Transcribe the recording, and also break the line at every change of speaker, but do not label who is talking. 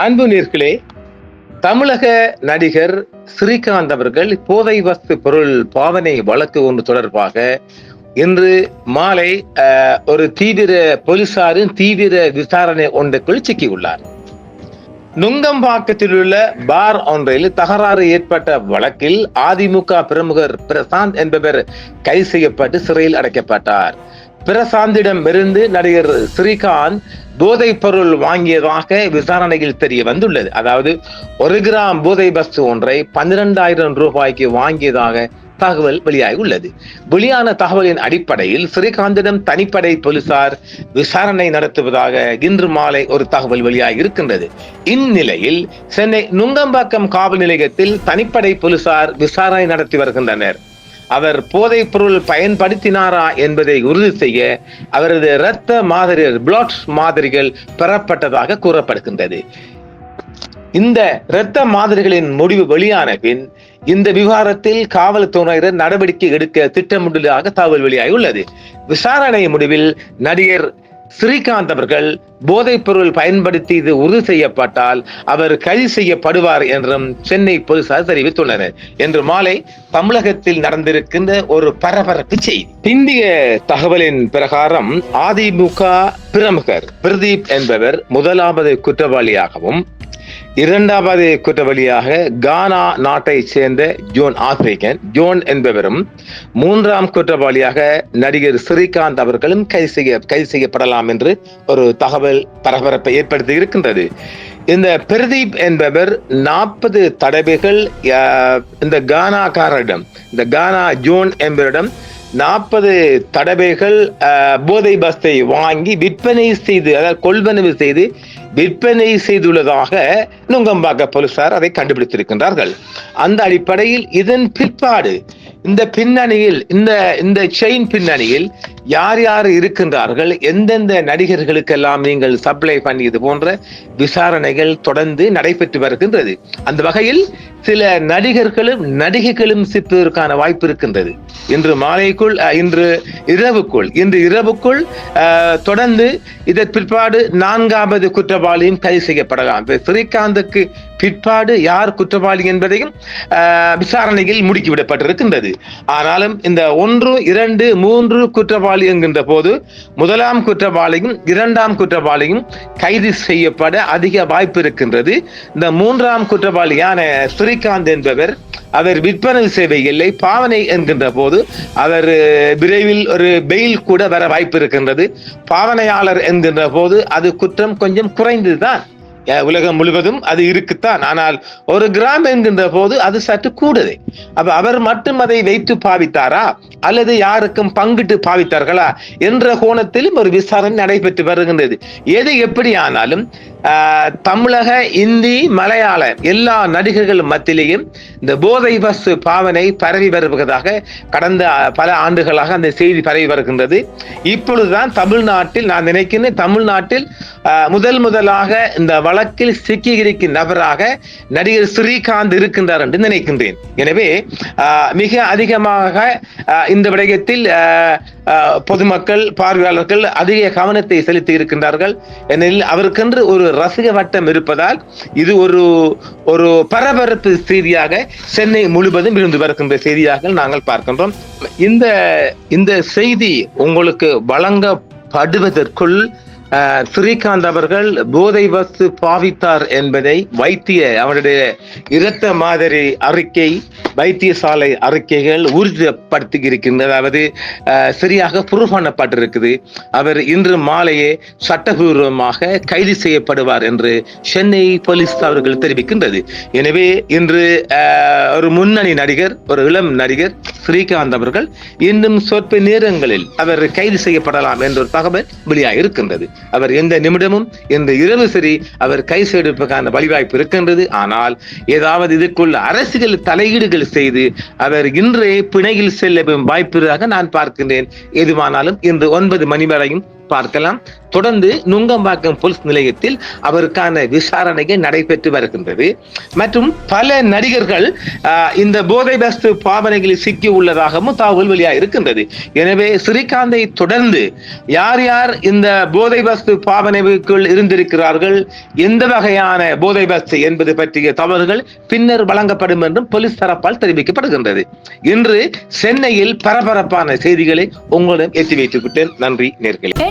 அன்பு நேர்களே தமிழக நடிகர் ஸ்ரீகாந்த் அவர்கள் போதை வஸ்து பொருள் பாவனை வழக்கு ஒன்று தொடர்பாக இன்று மாலை ஒரு தீவிர போலீசாரின் தீவிர விசாரணை ஒன்றுக்குள் சிக்கியுள்ளார். நுங்கம்பாக்கத்தில் உள்ள பார் ஒன்றில் தகராறு ஏற்பட்ட வழக்கில் அதிமுக பிரமுகர் பிரசாந்த் என்பவர் கைது செய்யப்பட்டு சிறையில் அடைக்கப்பட்டார். பிரசாந்திடமிருந்து நடிகர் ஸ்ரீகாந்த் போதைப் பொருள் வாங்கியதாக விசாரணையில் தெரிய வந்துள்ளது. அதாவது ஒரு கிராம் போதை பஸ் ஒன்றை பன்னிரெண்டாயிரம் ரூபாய்க்கு வாங்கியதாக தகவல் வெளியாகி உள்ளது வெளியான தகவலின் அடிப்படையில் ஸ்ரீகாந்திடம் தனிப்படை போலீசார் விசாரணை நடத்துவதாக இன்று மாலை ஒரு தகவல் வெளியாகி இருக்கின்றது இந்நிலையில் சென்னை நுங்கம்பாக்கம் காவல் நிலையத்தில் தனிப்படை போலீசார் விசாரணை நடத்தி வருகின்றனர். அவர் போதைப் பொருள் பயன்படுத்தினாரா என்பதை உறுதி செய்ய அவரது இரத்த மாதிரிகள் பிளாட் மாதிரிகள் பெறப்பட்டதாக கூறப்படுகின்றது. இந்த இரத்த மாதிரிகளின் முடிவு வெளியான பின் இந்த விவகாரத்தில் காவல்துறையினர் நடவடிக்கை எடுக்க திட்டமிட்டுள்ளதாக தகவல் வெளியாகியுள்ளது. விசாரணை முடிவில் நடிகர் ஸ்ரீகாந்த் அவர்கள் போதைப் பொருள் பயன்படுத்தி இது உறுதி செய்யப்பட்டால் அவர் கைது செய்யப்படுவார் என்றும் சென்னை போலீசார் தெரிவித்துள்ளனர். என்று மாலை தமிழகத்தில் நடந்திருக்கின்ற ஒரு பரபரப்பு செய்தி. இந்திய தகவலின் பிரகாரம் அதிமுக பிரமுகர் பிரதீப் என்பவர் முதலாவது குற்றவாளியாகவும் இரண்டாவது குற்றவாளியாக கானா நாட்டைச் சேர்ந்த ஜோன் ஆப்பிரிக்கன். ஜோன் என்பவரும் மூன்றாம் குற்றவாளியாக நடிகர் ஸ்ரீகாந்த் அவர்களும் கைது செய்ய கைது செய்யப்படலாம் என்று ஒரு தகவல் பரபரப்பை ஏற்படுத்தி இருக்கின்றது. இந்த பிரதீப் என்பவர் நாற்பது தடவைகள் இந்த கானாக்காரரிடம் இந்த கானா ஜோன் என்பவரிடம் நாற்பது தடவைகள் போதை பஸ்தை வாங்கி விற்பனை செய்து அதாவது கொள்வனவு செய்து விற்பனை செய்துள்ளதாக நுங்கம்பாக்க போலீசார் அதை கண்டுபிடித்திருக்கின்றார்கள். அந்த அடிப்படையில் இதன் பிற்பாடு இந்த பின்னணியில் இந்த இந்த செயின் பின்னணியில் யார் யார் இருக்கின்றார்கள் எந்தெந்த நடிகர்களுக்கெல்லாம் நீங்கள் சப்ளை பண்ணியது போன்ற விசாரணைகள் தொடர்ந்து நடைபெற்று வருகின்றது. அந்த வகையில் சில நடிகர்களும் நடிகைகளும் சிப்பதற்கான வாய்ப்பு இருக்கின்றது. இன்று மாலைக்குள் இன்று இரவுக்குள் இன்று இரவுக்குள் தொடர்ந்து இதற்கு பிற்பாடு நான்காவது குற்றவாளியும் கைது செய்யப்படலாம். ஸ்ரீகாந்துக்கு பிற்பாடு யார் குற்றவாளி என்பதையும் விசாரணையில் முடுக்கிவிடப்பட்டிருக்கின்றது. ஆனாலும் இந்த ஒன்று இரண்டு மூன்று குற்றவாளி என்கின்ற போது முதலாம் குற்றவாளியும் இரண்டாம் குற்றவாளியும் கைது செய்யப்பட அதிக வாய்ப்பு இருக்கின்றது. இந்த மூன்றாம் குற்றவாளியான ஸ்ரீகாந்த் என்பவர் அவர் விற்பனை சேவை இல்லை பாவனை என்கின்ற போது அவர் விரைவில் ஒரு பெயில் கூட வர வாய்ப்பு இருக்கின்றது. பாவனையாளர் என்கின்ற போது அது குற்றம் கொஞ்சம் குறைந்ததுதான். உலகம் முழுவதும் அது இருக்குத்தான். ஆனால் ஒரு கிராம் என்கின்ற போது அது சற்று கூடுதே. அப்ப அவர் மட்டும் அதை வைத்து பாவித்தாரா? அல்லது யாருக்கும் பங்கிட்டு பாவித்தார்களா? என்ற கோணத்திலும் ஒரு விசாரணை நடைபெற்று வருகின்றது. எது எப்படி ஆனாலும் தமிழக இந்தி மலையாள எல்லா நடிகர்கள் மத்தியிலேயும் இந்த போதை பஸ் பாவனை பரவி வருவதாக கடந்த பல ஆண்டுகளாக அந்த செய்தி பரவி வருகின்றது. இப்பொழுதுதான் தமிழ்நாட்டில் நான் நினைக்கிறேன் தமிழ்நாட்டில் முதல் முதலாக இந்த வழக்கில் சிக்கியிருக்கும் நபராக நடிகர் ஸ்ரீகாந்த் இருக்கின்றார் என்று நினைக்கின்றேன். எனவே மிக அதிகமாக இந்த விடயத்தில் பொதுமக்கள் பார்வையாளர்கள் அதிக கவனத்தை செலுத்தி இருக்கின்றார்கள். ஏனெனில் அவருக்கென்று ஒரு ரசிக வட்டம் இருப்பதால் இது ஒரு ஒரு பரபரப்பு செய்தியாக சென்னை முழுவதும் இருந்து வருகின்ற செய்தியாக நாங்கள் பார்க்கின்றோம். இந்த இந்த செய்தி உங்களுக்கு வழங்கப்படுவதற்குள் ஸ்ரீகாந்த் அவர்கள் போதை வஸ்து பாவித்தார் என்பதை வைத்திய அவருடைய இரத்த மாதிரி அறிக்கை வைத்தியசாலை அறிக்கைகள் உறுதிப்படுத்தி இருக்கின்றது அதாவது சரியாக ப்ரூவ் பண்ணப்பட்டிருக்குது. அவர் இன்று மாலையே சட்டபூர்வமாக கைது செய்யப்படுவார் என்று சென்னை போலீஸ் அவர்கள் தெரிவிக்கின்றது. எனவே இன்று ஆஹ், ஒரு முன்னணி நடிகர் ஒரு இளம் நடிகர் ஸ்ரீகாந்த் அவர்கள் இன்னும் சொற்ப நேரங்களில் அவர் கைது செய்யப்படலாம் என்ற ஒரு தகவல் வெளியாக இருக்கின்றது. அவர் எந்த நிமிடமும் இந்த இரவு சரி அவர் கை செய்வதற்கான வழிவாய்ப்பு இருக்கின்றது. ஆனால் ஏதாவது இதற்குள் அரசியல் தலையீடுகள் செய்து அவர் இன்றே பிணையில் செல்ல வாய்ப்பிற்காக நான் பார்க்கின்றேன். எதுவானாலும் இன்று ஒன்பது மணி வரையும் பார்க்கலாம். தொடர்ந்து நுங்கம்பாக்கம் போலீஸ் நிலையத்தில் அவருக்கான விசாரணைகள் நடைபெற்று வருகின்றது. மற்றும் பல நடிகர்கள் இந்த போதை வஸ்து பாவனைகளில் சிக்கி உள்ளதாகவும் தகவல் வெளியாக இருக்கின்றது. எனவே ஸ்ரீகாந்தை தொடர்ந்து யார் யார் இந்த போதை வஸ்து பாவனைக்குள் இருந்திருக்கிறார்கள் எந்த வகையான போதை வஸ்து என்பது பற்றிய தகவல்கள் பின்னர் வழங்கப்படும் என்றும் போலீஸ் தரப்பால் தெரிவிக்கப்படுகின்றது. இன்று சென்னையில் பரபரப்பான செய்திகளை உங்களிடம் எத்தி வைத்து விட்டேன் நன்றி நேர்களே.